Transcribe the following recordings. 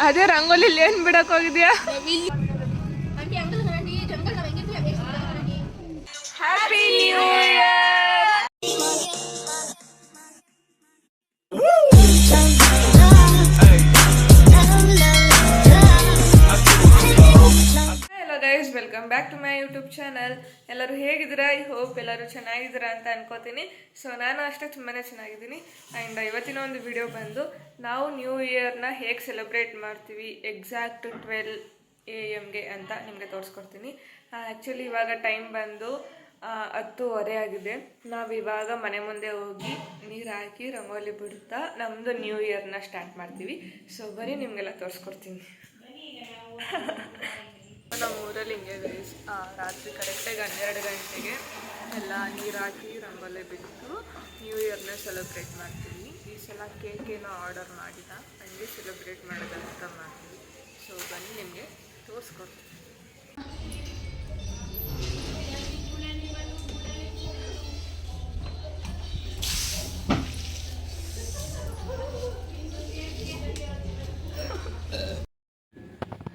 ಅದೇ ರಂಗೋಲಿ ಏನ್ ಬಿಡಕ್ ಹೋಗಿದ್ಯಾ? ಹ್ಯಾಪಿ ನ್ಯೂ ಇಯರ್ ಚಾನಲ್ ಎಲ್ಲರೂ ಹೇಗಿದ್ದೀರಾ? ಐ ಹೋಪ್ ಎಲ್ಲರೂ ಚೆನ್ನಾಗಿದ್ದೀರಾ ಅಂತ ಅನ್ಕೋತೀನಿ. ಸೊ ನಾನು ಅಷ್ಟೇ ತುಂಬಾ ಚೆನ್ನಾಗಿದ್ದೀನಿ. ಆ್ಯಂಡ್ ಇವತ್ತಿನ ಒಂದು ವಿಡಿಯೋ ಬಂದು ನಾವು ನ್ಯೂ ಇಯರ್ನ ಹೇಗೆ ಸೆಲೆಬ್ರೇಟ್ ಮಾಡ್ತೀವಿ? ಎಕ್ಸಾಕ್ಟ್ ಟ್ವೆಲ್ ಎ ಎಮ್ಗೆ ಅಂತ ನಿಮಗೆ ತೋರಿಸ್ಕೊಡ್ತೀನಿ. ಆ್ಯಕ್ಚುಲಿ ಇವಾಗ ಟೈಮ್ ಬಂದು ಹತ್ತುವರೆ ಆಗಿದೆ. ನಾವು ಇವಾಗ ಮನೆ ಮುಂದೆ ಹೋಗಿ ನೀರು ಹಾಕಿ ರಂಗೋಲಿ ಬಿಡುತ್ತಾ ನಮ್ಮದು ನ್ಯೂ ಇಯರ್ನ ಸ್ಟಾರ್ಟ್ ಮಾಡ್ತೀವಿ. ಸೊ ಬರೀ ನಿಮಗೆಲ್ಲ ತೋರಿಸ್ಕೊಡ್ತೀನಿ. ನಮ್ಮ ಊರಲ್ಲಿ ಹಿಂಗೆ ರಾತ್ರಿ ಕರೆಕ್ಟಾಗಿ ಹನ್ನೆರಡು ಗಂಟೆಗೆ ಎಲ್ಲ ನೀರು ಹಾಕಿ ರಂಗೋಲೆ ಬಿಟ್ಟು ನ್ಯೂ ಇಯರ್ನ ಸೆಲೆಬ್ರೇಟ್ ಮಾಡ್ತೀವಿ. ಈ ಸಲ ಕೇಕ್ ಏನೋ ಆರ್ಡರ್ ಮಾಡಿದ. ಹಂಗೆ ಸೆಲೆಬ್ರೇಟ್ ಮಾಡೋದಂತ ಮಾಡ್ತೀವಿ. ಸೊ ಬನ್ನಿ ನಿಮಗೆ ತೋರಿಸ್ಕೊಡ್ತೀನಿ.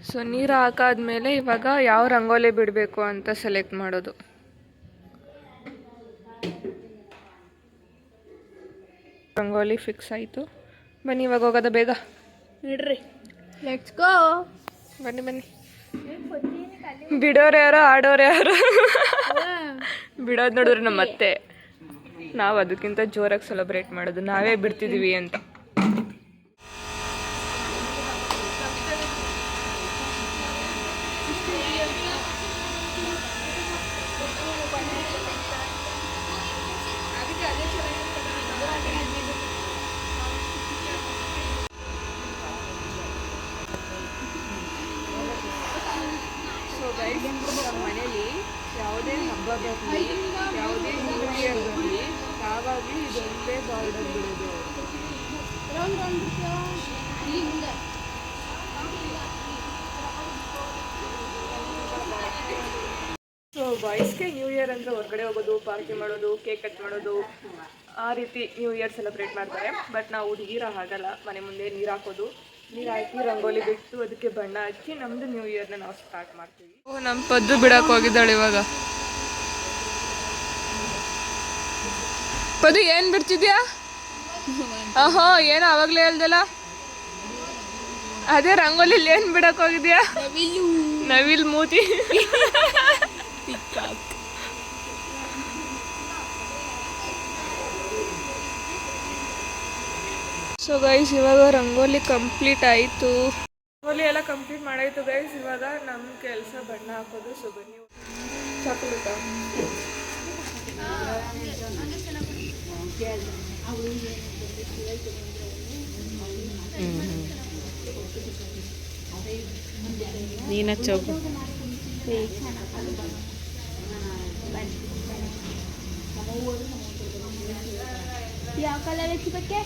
ಸೊ ನೀರು ಹಾಕಾದ್ಮೇಲೆ ಇವಾಗ ಯಾವ ರಂಗೋಲಿ ಬಿಡಬೇಕು ಅಂತ ಸೆಲೆಕ್ಟ್ ಮಾಡೋದು. ರಂಗೋಲಿ ಫಿಕ್ಸ್ ಆಯಿತು. ಬನ್ನಿ ಇವಾಗ ಹೋಗೋದ ಬೇಗ. ಇಡ್ರಿ. ಲೆಟ್ಸ್ ಗೋ ಬನ್ನಿ ಬನ್ನಿ. ಬಿಡೋರು ಯಾರೋ ಆಡೋರು ಯಾರು? ಬಿಡೋದು ನೋಡಿದ್ರೆ ನಮ್ಮ ಅತ್ತೆ. ನಾವು ಅದಕ್ಕಿಂತ ಜೋರಾಗಿ ಸೆಲೆಬ್ರೇಟ್ ಮಾಡೋದು. ನಾವೇ ಬಿಡ್ತಿದ್ದೀವಿ ಅಂತ. ನಮ್ಮ ಮನೇಲಿ ಯಾವುದೇ ಹಬ್ಬ ಬರಲಿ ಯಾವುದೇ ನ್ಯೂ ಇಯರ್ ಬರಲಿ ಯಾವಾಗಲೂ ಇದೊಂದೇ ಬಾರ್ಡರ್ ಬಿಡೋದು ಸೊ ಬಾಯ್ಸ್ಗೆ ನ್ಯೂ ಇಯರ್ ಅಂದರೆ ಹೊರಗಡೆ ಹೋಗೋದು ಪಾರ್ಟಿ ಮಾಡೋದು ಕೇಕ್ ಕಟ್ ಮಾಡೋದು, ಆ ರೀತಿ ನ್ಯೂ ಇಯರ್ ಸೆಲೆಬ್ರೇಟ್ ಮಾಡ್ತಾರೆ. ಬಟ್ ನಾವು ಹುಡುಗಿರ ಹಾಗಲ್ಲ, ಮನೆ ಮುಂದೆ ನೀರು ಹಾಕೋದು. ನೀರು ಹಾಕಿ ರಂಗೋಲಿ ಬಿಟ್ಟು ಅದಕ್ಕೆ ಬಣ್ಣ ಹಚ್ಚಿ ನಮ್ದು ನ್ಯೂ ಇಯರ್ನ ನಾವು ಸ್ಟಾರ್ಟ್ ಮಾಡ್ತೀವಿ. ಓ ನಮ್ಮ ಪದ್ದು ಬಿಡಕ್ಕೆ ಹೋಗಿದ್ದಾಳೆ ಇವಾಗ. ಪದು ಏನು ಬಿಡ್ತಿದ್ಯಾ? ಆಹೋ ಏನು ಅವಾಗಲೇ ಹೇಳ್ದಲ್ಲ? ಅದೇ ರಂಗೋಲಿ ಏನು ಬಿಡಕ್ಕೆ ಹೋಗಿದ್ಯಾ? ನವಿಲ್. ಮೂತಿ. ಸೊ ಗೈಸ್ ಇವಾಗ ರಂಗೋಲಿ ಕಂಪ್ಲೀಟ್ ಆಯಿತು. ರಂಗೋಲಿ ಎಲ್ಲ ಕಂಪ್ಲೀಟ್ ಮಾಡಾಯಿತು ಗೈಸ್ ಇವಾಗ ನಮ್ಮ ಕೆಲಸ ಬಣ್ಣ ಹಾಕೋದು. ಸೊ ಬನ್ನಿ. ಚಾಕೊಲೇಟ? ನೀನ ಚೌಕ. ಯಾವ ಕಲರ್ ಐತಿ ಬಗ್ಗೆ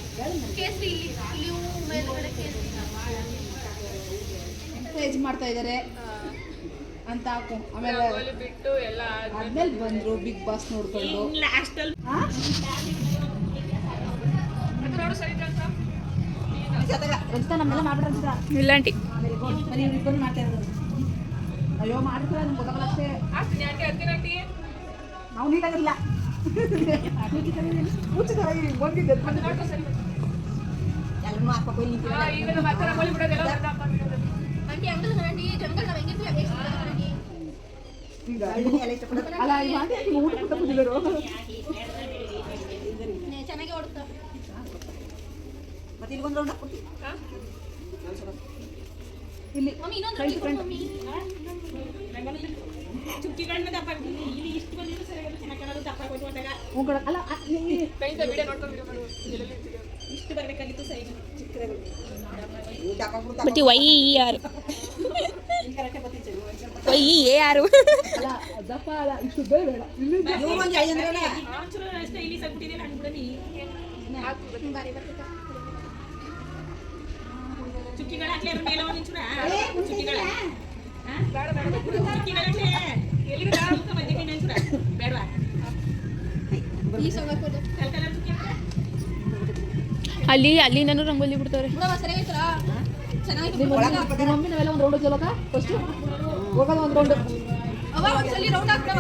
ಪೇಜ್ ಮಾಡ್ತಾ ಇದ್ದಾರೆ ಅಂತ ಹಾಕು. ಆಮೇಲೆ ಬಿಟ್ಟು ಎಲ್ಲ ಆದ್ಮೇಲೆ ಬಂದ್ರು ಬಿಗ್ ಬಾಸ್ ನೋಡ್ಕೊಂಡು. ನಮ್ಮೆಲ್ಲ ಇಲ್ಲ ಆಂಟಿ. ಬರೀ ಮಾಡ್ತಾ ಇರೋದು. ಅಯ್ಯೋ ಮಾಡ್ತೀರ ನಮ್ಗೆ ಗೊತ್ತಾಗಲ್ಲ ಅಷ್ಟೇ. ನಾವು ನೀಟಾಗಿಲ್ಲ ಬಂದಿದ್ದೆ ಎಲ್ಲರೂ ಹಾಕ್ಬೇಕು ಇಲ್ಲಿ ಆಂಟಿ ಅಂಕಲ್ ಆಂಟಿ ಜಂಗಲ್ ನಾವ್ ಹೆಂಗಿದ್ವಿ ಅಲ್ಲ ಆಕೆ ಊಟ ಕೊಟ್ಟು ಬಂದಿದ್ರು ಚೆನ್ನಾಗಿ ಓಡುತ್ತಾ ಮತ್ತೆ ಇಲ್ಲಿ ಒಂದು ರೌಂಡ್ ಹಾಕ್ಬಿಟ್ಟು ವಿಡಿಯೋ ವೈ ಮತ್ತೆ ವೈ ಏ ಆರ್. ಅಲ್ಲ ದಪ್ಪ ಅಲ್ಲ ಇಷ್ಟು ಬೇಡ ಚುಕ್ಕಿಗಳ ಇಲ್ಲಿ ಈ ಸೊಗಪದು ಅಲ್ಲಿ ಅಲ್ಲಿ ನಾನು ರಂಗೋಲಿ ಬಿಡ್ತಾರೆ ಬಿಡವ ಸರಿಯಾಗಿತ್ತಲ್ಲ ನಿಮ್ಮ ಮಮ್ಮಿ ನಾವೆಲ್ಲ ಒಂದು ರೌಂಡ್ ಹೋಗ್ಲಕ್ಕ ಫಸ್ಟ್ ಹೋಗೋದು ಒಂದು ರೌಂಡ್ ಅವ ಒಂದ್ಸಲಿ ರೌಂಡ್ ಹಾಕ್ಬಿಡವ.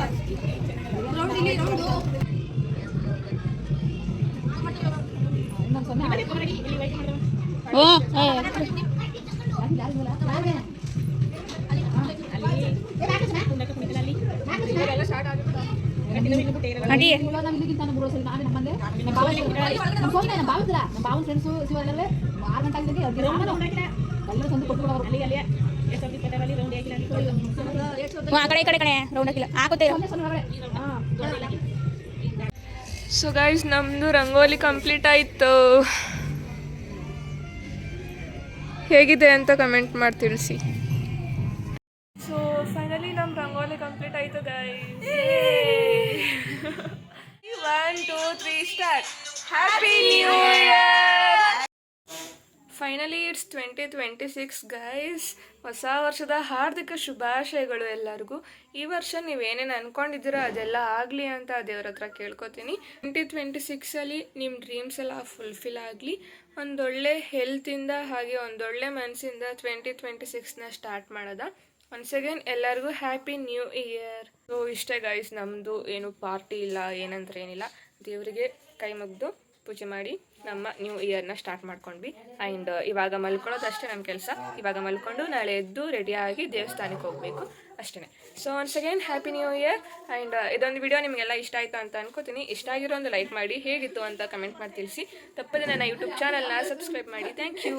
ರೌಂಡ್ ಇಲ್ಲಿ ರೌಂಡು ಇನ್ನೊಂದು ಸೊನ್ನೆ ಸೊ ಗೈಸ್ ನಮ್ಮದು ರಂಗೋಲಿ ಕಂಪ್ಲೀಟ್ ಆಯ್ತು. ಹೇಗಿದೆ ಅಂತ ಕಮೆಂಟ್ ಮಾಡಿ ತಿಳಿಸಿ two three start happy new year finally it's twenty twenty six guys ಹೊಸ ವರ್ಷದ ಹಾರ್ದಿಕ ಶುಭಾಶಯಗಳು ಎಲ್ಲರಿಗೂ. ಈ ವರ್ಷ ನೀವೇನೇನು ಅನ್ಕೊಂಡಿದ್ದೀರೋ ಅದೆಲ್ಲ ಆಗಲಿ ಅಂತ ದೇವ್ರ ಹತ್ರ ಕೇಳ್ಕೊತೀನಿ. ಟ್ವೆಂಟಿ ಟ್ವೆಂಟಿ ಸಿಕ್ಸಲ್ಲಿ ನಿಮ್ಮ ಡ್ರೀಮ್ಸ್ ಎಲ್ಲ ಫುಲ್ಫಿಲ್ ಆಗಲಿ. ಒಂದೊಳ್ಳೆ ಹೆಲ್ತಿಂದ ಹಾಗೆ ಒಂದೊಳ್ಳೆ ಮನಸ್ಸಿಂದ ಟ್ವೆಂಟಿ ಟ್ವೆಂಟಿ ಸಿಕ್ಸ್ನ ಸ್ಟಾರ್ಟ್ ಮಾಡೋದ. ಒನ್ಸ್ ಅಗೇನ್ ಎಲ್ಲರಿಗೂ ಹ್ಯಾಪಿ ನ್ಯೂ ಇಯರ್ ಸೊ ಇಷ್ಟೇ ಗೈಸ್ ನಮ್ಮದು ಏನು ಪಾರ್ಟಿ ಇಲ್ಲ, ಏನಂದ್ರೆ ಏನಿಲ್ಲ. ದೇವರಿಗೆ ಕೈ ಮುಗ್ದು ಪೂಜೆ ಮಾಡಿ ನಮ್ಮ ನ್ಯೂ ಇಯರ್ನ ಸ್ಟಾರ್ಟ್ ಮಾಡ್ಕೊಂಡ್ವಿ. ಆ್ಯಂಡ್ ಇವಾಗ ಮಲ್ಕೊಳ್ಳೋದು ಅಷ್ಟೇ ನಮ್ಮ ಕೆಲಸ. ಇವಾಗ ಮಲ್ಕೊಂಡು ನಾಳೆ ಎದ್ದು ರೆಡಿಯಾಗಿ ದೇವಸ್ಥಾನಕ್ಕೆ ಹೋಗಬೇಕು. ಅಷ್ಟೇ so once again happy new year and ಇದೊಂದು ವಿಡಿಯೋ ನಿಮಗೆಲ್ಲ ಇಷ್ಟ ಆಯಿತು ಅಂತ ಅನ್ಕೋತೀನಿ. ಇಷ್ಟ ಆಗಿರೋ ಒಂದು ಲೈಕ್ ಮಾಡಿ, ಹೇಗಿತ್ತು ಅಂತ ಕಮೆಂಟ್ ಮಾಡಿ ತಿಳಿಸಿ. ತಪ್ಪದೆ ನನ್ನ ಯೂಟ್ಯೂಬ್ ಚಾನಲ್ನ ಸಬ್ಸ್ಕ್ರೈಬ್ ಮಾಡಿ. Thank you